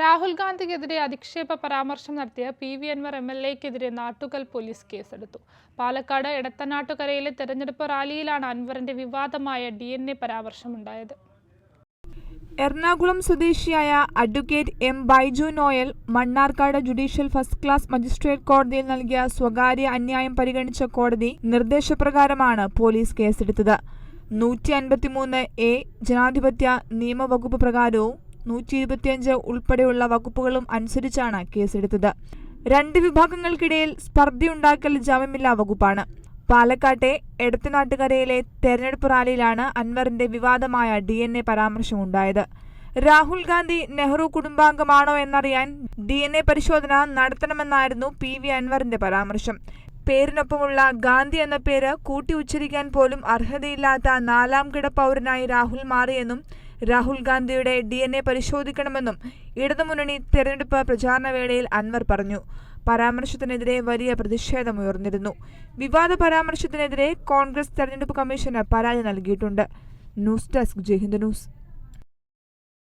രാഹുൽ ഗാന്ധിക്കെതിരെ അധിക്ഷേപ പരാമർശം നടത്തിയ P V Anvar M L എക്കെതിരെ Nattukal police കേസെടുത്തു. പാലക്കാട് എടത്തനാട്ടുകരയിലെ തെരഞ്ഞെടുപ്പ് റാലിയിലാണ് അൻവറിന്റെ വിവാദമായ ഡി എൻ എ പരാമർശമുണ്ടായത്. എറണാകുളം സ്വദേശിയായ advocate M Baiju Noel Mannarkkad judicial first class magistrate കോടതിയിൽ നൽകിയ സ്വകാര്യ അന്യായം പരിഗണിച്ച കോടതി നിർദ്ദേശപ്രകാരമാണ് പോലീസ് കേസെടുത്തത്. നൂറ്റി അൻപത്തിമൂന്ന് എ ജനാധിപത്യ നിയമവകുപ്പ് പ്രകാരവും നൂറ്റി ഇരുപത്തിയഞ്ച് ഉൾപ്പെടെയുള്ള വകുപ്പുകളും അനുസരിച്ചാണ് കേസെടുത്തത്. രണ്ട് വിഭാഗങ്ങൾക്കിടയിൽ സ്പർദ്ധയുണ്ടാക്കൽ ജാമ്യമില്ലാ വകുപ്പാണ്. പാലക്കാട്ടെ എടത്തനാട്ടുകരയിലെ തെരഞ്ഞെടുപ്പ് റാലിയിലാണ് അൻവറിന്റെ വിവാദമായ ഡി എൻ എ പരാമർശമുണ്ടായത്. രാഹുൽ ഗാന്ധി നെഹ്റു കുടുംബാംഗമാണോ എന്നറിയാൻ ഡി എൻ എ പരിശോധന നടത്തണമെന്നായിരുന്നു പി വി അൻവറിന്റെ പരാമർശം. പേരിനൊപ്പമുള്ള ഗാന്ധി എന്ന പേര് കൂട്ടി ഉച്ചരിക്കാൻ പോലും അർഹതയില്ലാത്ത നാലാം കിട പൗരനായി രാഹുൽ മാറിയെന്നും രാഹുൽ ഗാന്ധിയുടെ ഡി എൻ എ പരിശോധിക്കണമെന്നും ഇടതുമുന്നണി തെരഞ്ഞെടുപ്പ് പ്രചാരണ വേളയിൽ അൻവർ പറഞ്ഞു. പരാമർശത്തിനെതിരെ വലിയ പ്രതിഷേധമുയർന്നിരുന്നു. വിവാദ പരാമർശത്തിനെതിരെ കോൺഗ്രസ് തെരഞ്ഞെടുപ്പ് കമ്മീഷന് പരാതി നൽകിയിട്ടുണ്ട്. News desk Jaihind news.